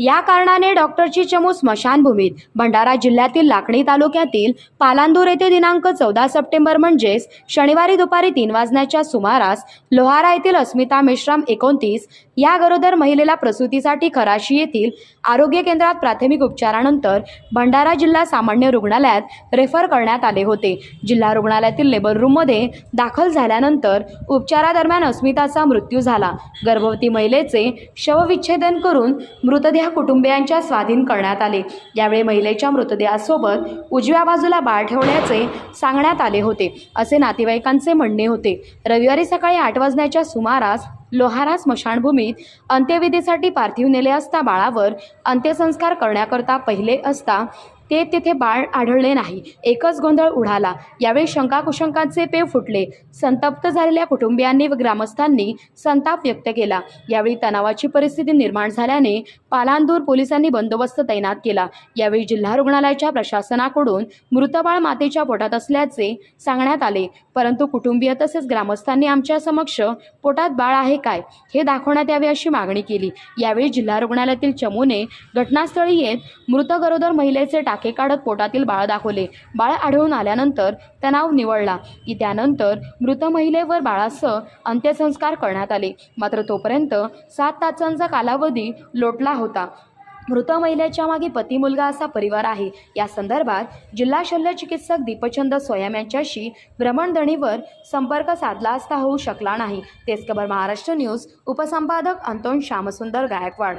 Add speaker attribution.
Speaker 1: या कारणाने डॉक्टरची चमू स्मशानभूमीत. भंडारा जिल्ह्यातील लाखणी तालुक्यातील पालांदूर येथे दिनांक चौदा सप्टेंबर म्हणजेच शनिवारी दुपारी तीन वाजण्याच्या सुमारास लोहारा येथील अस्मिता मेश्राम एकोणतीस या गरोदर महिलेला प्रसूतीसाठी खराशी येथील आरोग्य केंद्रात प्राथमिक उपचारानंतर भंडारा जिल्हा सामान्य रुग्णालयात रेफर करण्यात आले होते. जिल्हा रुग्णालयातील लेबर रूममध्ये दाखल झाल्यानंतर उपचारादरम्यान अस्मिताचा मृत्यू झाला. गर्भवती महिलेचे शवविच्छेदन करून मृतदेह कुटुंबियांच्या स्वाधीन करण्यात आले. यावेळी महिलेच्या मृतदेहासोबत उजव्या बाजूला बाळ ठेवण्याचे सांगण्यात आले होते. असे नातेवाईकांचे म्हणणे होते. रविवारी सकाळी आठ वाजण्याच्या सुमारास लोहारा स्मशानभूमीत अंत्यविधीसाठी पार्थिव नेले असता बाळावर अंत्यसंस्कार करण्याकरता पहिले असता ते तेथे बाळ आढळले नाही. एकच गोंधळ उडाला. यावेळी शंकाकुशंकांचे पेव फुटले. संतप्त झालेल्या कुटुंबियांनी व ग्रामस्थांनी संताप व्यक्त केला. यावेळी तणावाची परिस्थिती निर्माण झाल्याने पालांदूर पोलिसांनी बंदोबस्त तैनात केला. यावेळी जिल्हा रुग्णालयाच्या प्रशासनाकडून मृतबाळ मातेच्या पोटात असल्याचे सांगण्यात आले. परंतु कुटुंबीय तसेच ग्रामस्थांनी आमच्या समक्ष पोटात बाळ आहे काय हे दाखवण्यात यावे अशी मागणी केली. यावेळी जिल्हा रुग्णालयातील चमूने घटनास्थळी येत मृत गरोदर महिलेचे टाक काढत पोटातील बाळ दाखवले. बाळ आढळून आल्यानंतर तणाव निवडला की त्यानंतर मृत महिलेवर बाळासह अंत्यसंस्कार करण्यात आले. मात्र तोपर्यंत सात तासांचा कालावधी लोटला होता. मृत महिलेच्या मागे पती मुलगा असा परिवार आहे. या संदर्भात जिल्हा शल्य चिकित्सक दीपचंद स्वयम यांच्याशी भ्रमणध्वनीवर संपर्क साधला असता होऊ शकला नाही. तेच खबर महाराष्ट्र न्यूज उपसंपादक अंतोन श्यामसुंदर गायकवाड.